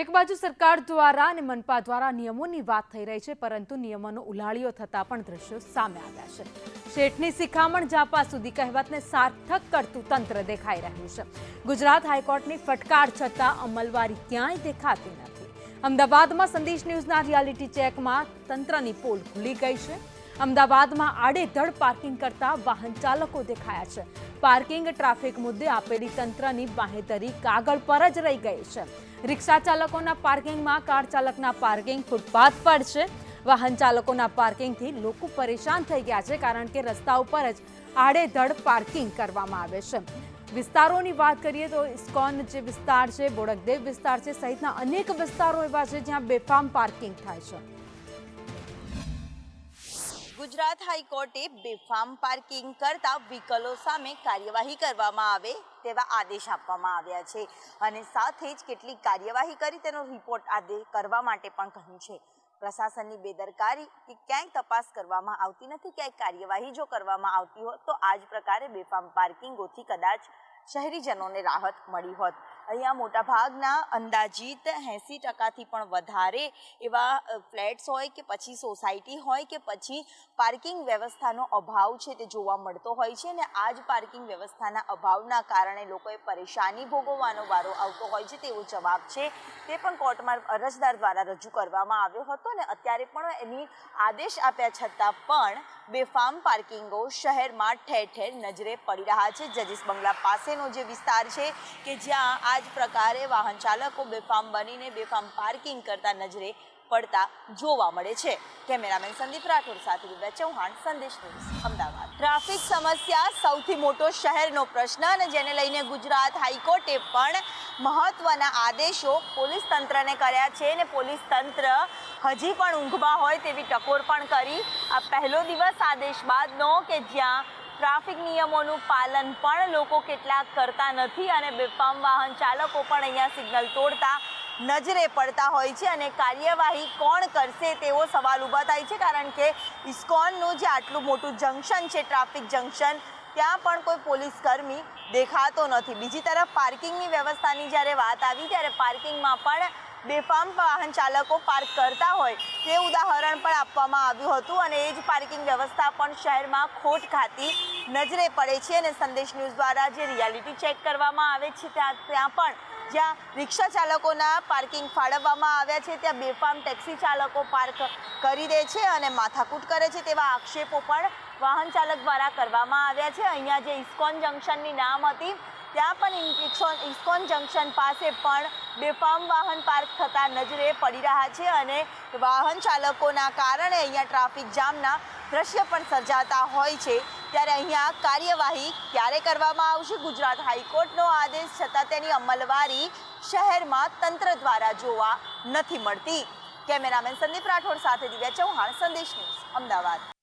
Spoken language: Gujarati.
એક બાજુ સરકાર દ્વારા અને મનપા દ્વારા નિયમોની વાત થઈ રહી છે, પરંતુ નિયમોનો ઉલાળીઓ થતા પણ દ્રશ્યો સામે આવ્યા છે. શેઠની શિખામણ જાપા સુધી કહેવતને સાર્થક કરતું તંત્ર દેખાઈ રહ્યું છે. ગુજરાત હાઈકોર્ટની ફટકાર છતાં અમલવારી ક્યાંય દેખાતી નથી. અમદાવાદમાં સંદેશ ન્યૂઝના રિયાલિટી ચેકમાં તંત્રની પોલ ખુલી ગઈ છે. અમદાવાદમાં આડેધડ પાર્કિંગ કરતા વાહન ચાલકો દેખાયા છે. પાર્કિંગ ટ્રાફિક મુદ્દે આપેલી તંત્રની બાહેધરી કાગળ પર જ રહી ગઈ છે. રિક્ષા ચાલકોના પાર્કિંગમાં કાર ચાલકના પાર્કિંગ ફૂટપાથ પર છે. વાહન ચાલકોના પાર્કિંગથી લોકો પરેશાન થઈ ગયા છે કારણ કે રસ્તા ઉપર જ આડેધડ પાર્કિંગ કરવામાં આવે છે. વિસ્તારોની વાત કરીએ તો ઇસ્કોન જે વિસ્તાર છે, બોડકદેવ વિસ્તાર છે સહિતના અનેક વિસ્તારો એવા છે જ્યાં બેફામ પાર્કિંગ થાય છે. ગુજરાત હાઈકોર્ટે બેફામ પાર્કિંગ કરતા વ્હીકલો સામે કાર્યવાહી કરવામાં આવે તેવા આદેશ આપવામાં આવ્યા છે. અને સાથે જ કેટલીક કાર્યવાહી કરી તેનો રિપોર્ટ આદે કરવા માટે પણ કહ્યું છે. પ્રશાસનની બેદરકારી કે ક્યાંય તપાસ કરવામાં આવતી નથી, ક્યાંય કાર્યવાહી જો કરવામાં આવતી હોત તો આ જ પ્રકારે બેફામ પાર્કિંગોથી કદાચ શહેરીજનોને રાહત મળી હોત. અહીંયા મોટાભાગના અંદાજિત એંસી ટકાથી પણ વધારે એવા ફ્લેટ્સ હોય કે પછી સોસાયટી હોય કે પછી પાર્કિંગ વ્યવસ્થાનો અભાવ છે તે જોવા મળતો હોય છે અને આ જ પાર્કિંગ વ્યવસ્થાના અભાવના કારણે લોકોએ પરેશાની ભોગવવાનો વારો આવતો હોય છે તેવો જવાબ છે. તે પણ કોર્ટમાં અરજદાર દ્વારા રજૂ કરવામાં આવ્યો હતો અને અત્યારે પણ એની આદેશ આપ્યા છતાં પણ બેફામ પાર્કિંગો શહેરમાં ઠેર ઠેર નજરે પડી રહ્યા છે. જજીસ બંગલા પાસેનો જે વિસ્તાર છે કે જ્યાં આ જ પ્રકારે વાહન ચાલકો બેફામ બનીને બેફામ પાર્કિંગ કરતા નજરે પડતા જોવા મળે છે. કેમેરામેન સંદીપ રાઠોડ સાથે દિવ્યા ચૌહાણ, સંદેશ ન્યૂઝ, અમદાવાદ. ટ્રાફિક સમસ્યા સૌથી મોટો શહેરનો પ્રશ્ન અને જેને લઈને ગુજરાત હાઈકોર્ટે પણ મહત્વના આદેશો પોલીસ તંત્રને કર્યા છે અને પોલીસ તંત્ર હજી પણ ઊંઘમાં હોય તેવી ટકોર પણ કરી. આ પહેલો દિવસ આદેશ બાદનો કે જ્યાં ટ્રાફિક નિયમોનું પાલન પણ લોકો કેટલાક કરતા નથી અને બેફામ વાહન ચાલકો પણ અહીંયા સિગ્નલ તોડતા નજરે પડતા હોય છે અને કાર્યવાહી કોણ કરશે તેવો સવાલ ઊભા થાય છે કારણ કે ઇસ્કોનનું જે આટલું મોટું જંકશન છે, ટ્રાફિક જંકશન, ત્યાં પણ કોઈ પોલીસ કર્મી દેખાતો નથી. બીજી તરફ પાર્કિંગની વ્યવસ્થાની જ્યારે વાત આવી ત્યારે પાર્કિંગમાં પણ બેફામ વાહન ચાલકો પાર્ક કરતા હોય તે ઉદાહરણ પણ આપવામાં આવ્યું હતું અને એ જ પાર્કિંગ વ્યવસ્થા પણ શહેરમાં ખોટ ખાતી નજરે પડે છે અને સંદેશ ન્યૂઝ દ્વારા જે રિયાલિટી ચેક કરવામાં આવે છે ત્યાં ત્યાં પણ જ્યાં રિક્ષા ચાલકોના પાર્કિંગ ફાળવવામાં આવ્યા છે, ત્યાં બેફામ ટેક્સી ચાલકો પાર્ક કરી દે છે અને માથાકૂટ કરે છે તેવા આક્ષેપો પણ વાહન ચાલક દ્વારા કરવામાં આવ્યા છે. અહીંયા જે ઇસ્કોન જંકશનની નામ હતી ત્યાં પણ ઇસ્કોન જંકશન પાસે પણ બેફામ વાહન પાર્ક થતા નજરે પડી રહ્યા છે અને વાહન ચાલકોના કારણે અહીંયા ટ્રાફિક જામના દ્રશ્ય પણ સર્જાતા હોય છે. ત્યારે અહીંયા કાર્યવાહી ક્યારે કરવામાં આવશે? ગુજરાત હાઈકોર્ટનો આદેશ છતાં તેની અમલવારી શહેરમાં તંત્ર દ્વારા જોવા નથી મળતી. કેમેરામેન સંદીપ રાઠોડ સાથે દિવ્યા ચૌહાણ, સંદેશ ન્યૂઝ, અમદાવાદ.